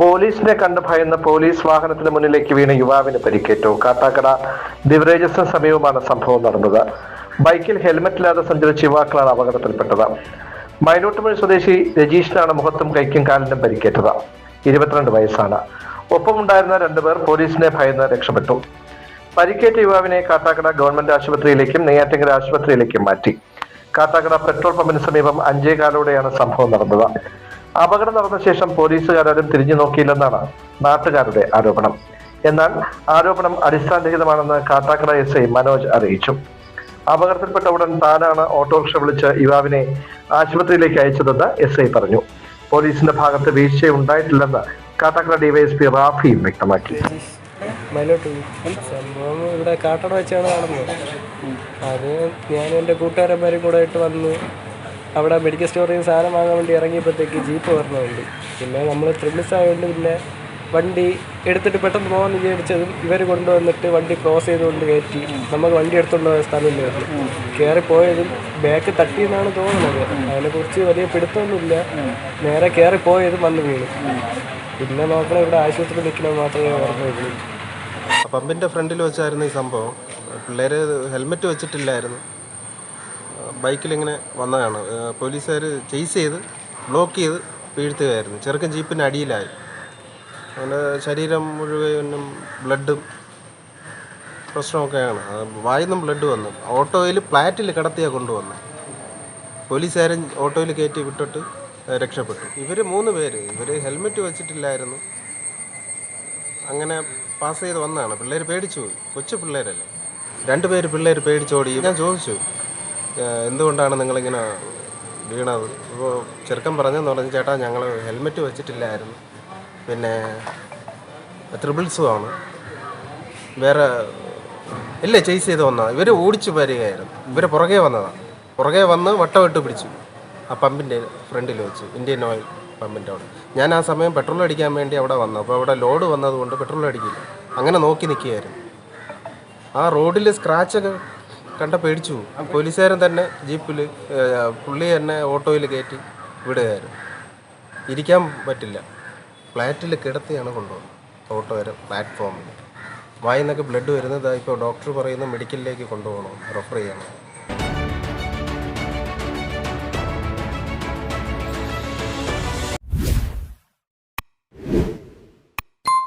പോലീസിനെ കണ്ട് ഭയന്ന് പോലീസ് വാഹനത്തിന് മുന്നിലേക്ക് വീണ യുവാവിന് പരിക്കേറ്റു. കാട്ടാക്കട ബിവറേജസിന് സമീപമാണ് സംഭവം നടന്നത്. ബൈക്കിൽ ഹെൽമറ്റില്ലാതെ സഞ്ചരിച്ച യുവാക്കളാണ് അപകടത്തിൽപ്പെട്ടത്. മൈനോട്ടുമഴ സ്വദേശി രജീഷിനാണ് മുഖത്തും കൈക്കും കാലിനും പരിക്കേറ്റത്. ഇരുപത്തിരണ്ട് വയസ്സാണ്. ഒപ്പമുണ്ടായിരുന്ന രണ്ടുപേർ പോലീസിനെ ഭയന്ന് രക്ഷപ്പെട്ടു. പരിക്കേറ്റ യുവാവിനെ കാട്ടാക്കട ഗവൺമെന്റ് ആശുപത്രിയിലേക്കും നെയ്യാറ്റിങ്കര ആശുപത്രിയിലേക്കും മാറ്റി. കാട്ടാക്കട പെട്രോൾ പമ്പിന് സമീപം അഞ്ചേകാലോടെയാണ് സംഭവം നടന്നത്. അപകടം നടന്ന ശേഷം പോലീസുകാരും തിരിഞ്ഞു നോക്കിയില്ലെന്നാണ് നാട്ടുകാരുടെ ആരോപണം. എന്നാൽ ആരോപണം അടിസ്ഥാനരഹിതമാണെന്ന് കാട്ടാക്കട എസ് ഐ മനോജ് അറിയിച്ചു. അപകടത്തിൽപ്പെട്ട ഉടൻ താനാണ് ഓട്ടോറിക്ഷ വിളിച്ച് യുവാവിനെ ആശുപത്രിയിലേക്ക് അയച്ചതെന്ന് എസ് ഐ പറഞ്ഞു. പോലീസിന്റെ ഭാഗത്ത് വീഴ്ച ഉണ്ടായിട്ടില്ലെന്ന് കാട്ടാക്കട ഡിവൈഎസ്പി റാഫിയും വ്യക്തമാക്കി. സംഭവം ഇവിടെ കാട്ടട വെച്ചാണ് നടന്നത്. അത് ഞാനും എന്റെ കൂട്ടുകാരന്മാരും കൂടെ ആയിട്ട് വന്ന് അവിടെ മെഡിക്കൽ സ്റ്റോറിൽ നിന്ന് സാധനം വാങ്ങാൻ വേണ്ടി ഇറങ്ങിയപ്പോഴത്തേക്ക് ജീപ്പ് വരണമുണ്ട് പിന്നെ നമ്മൾ ത്രിമിസ് ആയതുകൊണ്ട് പിന്നെ വണ്ടി എടുത്തിട്ട് പെട്ടെന്ന് പോകാൻ വിചാരിച്ചതും ഇവർ കൊണ്ടുവന്നിട്ട് വണ്ടി ക്രോസ് ചെയ്തുകൊണ്ട് കയറ്റി. നമുക്ക് വണ്ടി എടുത്തുകൊണ്ട് പോയ സ്ഥലമില്ലായിരുന്നു കയറി പോയതും ബാക്ക് തട്ടിയെന്നാണ് തോന്നുന്നത്. അതിനെക്കുറിച്ച് വലിയ പിടുത്തമൊന്നുമില്ല. നേരെ കയറി പോയതും വന്ന് വീണു. പിന്നെ നോക്കണം ഇവിടെ ആശുപത്രിയിൽ നിൽക്കണം മാത്രമേ ഓർമ്മയുള്ളൂ. പമ്പിന്റെ ഫ്രണ്ടിൽ വെച്ചായിരുന്നു ഈ സംഭവം. പിള്ളേർ ഹെൽമെറ്റ് വെച്ചിട്ടില്ലായിരുന്നു. ബൈക്കിലിങ്ങനെ വന്നതാണ്. പോലീസുകാർ ചെയ്സ് ചെയ്ത് ബ്ലോക്ക് ചെയ്ത് വീഴ്ത്തുകയായിരുന്നു. ചെറുക്കൻ ജീപ്പിന് അടിയിലായി. അങ്ങനെ ശരീരം മുഴുവനും ബ്ലഡും പ്രശ്നമൊക്കെയാണ്. വായിന്നും ബ്ലഡ് വന്നു. ഓട്ടോയിൽ ഫ്ലാറ്റിൽ കിടത്തിയാണ് കൊണ്ടുവന്നത് പോലീസുകാരൻ ഓട്ടോയിൽ കയറ്റി വിട്ടിട്ട് രക്ഷപ്പെട്ടു. ഇവർ മൂന്ന് പേര്. ഇവർ ഹെൽമെറ്റ് വെച്ചിട്ടില്ലായിരുന്നു. അങ്ങനെ പാസ് ചെയ്ത് വന്നതാണ്. പിള്ളേർ പേടിച്ചു പോയി. കൊച്ചു പിള്ളേരല്ലേ? രണ്ട് പേര് പിള്ളേർ പേടിച്ചോടി. ഞാൻ ചോദിച്ചു. "ഏഹ്, എന്തുകൊണ്ടാണ് നിങ്ങളിങ്ങനെ വീണത്? ഇപ്പോൾ ചെറുക്കം പറഞ്ഞെന്ന് പറഞ്ഞു ചേട്ടാ ഞങ്ങൾ ഹെൽമെറ്റ് വെച്ചിട്ടില്ലായിരുന്നു. പിന്നെ ത്രിബിൾസും ആണ്. വേറെ ഇല്ല ചേസ് ചെയ്ത് വന്നതാണ് ഇവർ ഓടിച്ചു വരികയായിരുന്നു. ഇവർ പുറകെ വന്നതാണ് പുറകെ വന്ന് വട്ടമിട്ട് പിടിച്ചു. ആ പമ്പിന്റെ ഫ്രണ്ടിൽ വെച്ച് ഇന്ത്യൻ ഓയിൽ പമ്പിന്റെ അവിടെ. ഞാൻ ആ സമയം പെട്രോൾ അടിക്കാൻ വേണ്ടി അവിടെ വന്നു. അപ്പോൾ അവിടെ ലോഡ് വന്നതുകൊണ്ട് പെട്രോൾ അടിക്കില്ല. അങ്ങനെ നോക്കി നിൽക്കുകയായിരുന്നു. ആ റോഡിൽ സ്ക്രാച്ചൊക്കെ കണ്ട പേടിച്ചു പോലീസുകാരൻ തന്നെ ജീപ്പിൽ പുള്ളി തന്നെ ഓട്ടോയിൽ കയറ്റി വിടുകയായിരുന്നു. ഇരിക്കാൻ പറ്റില്ല. ഫ്ലാറ്റിൽ കിടത്തിയാണ് കൊണ്ടുപോകുന്നത്. ഓട്ടോ വരെ പ്ലാറ്റ്ഫോമിൽ. വായിന്നൊക്കെ ബ്ലഡ് വരുന്നത് ഇപ്പോൾ ഡോക്ടർ പറയുന്ന മെഡിക്കലിലേക്ക് കൊണ്ടുപോകണം റെഫർ ചെയ്യണം.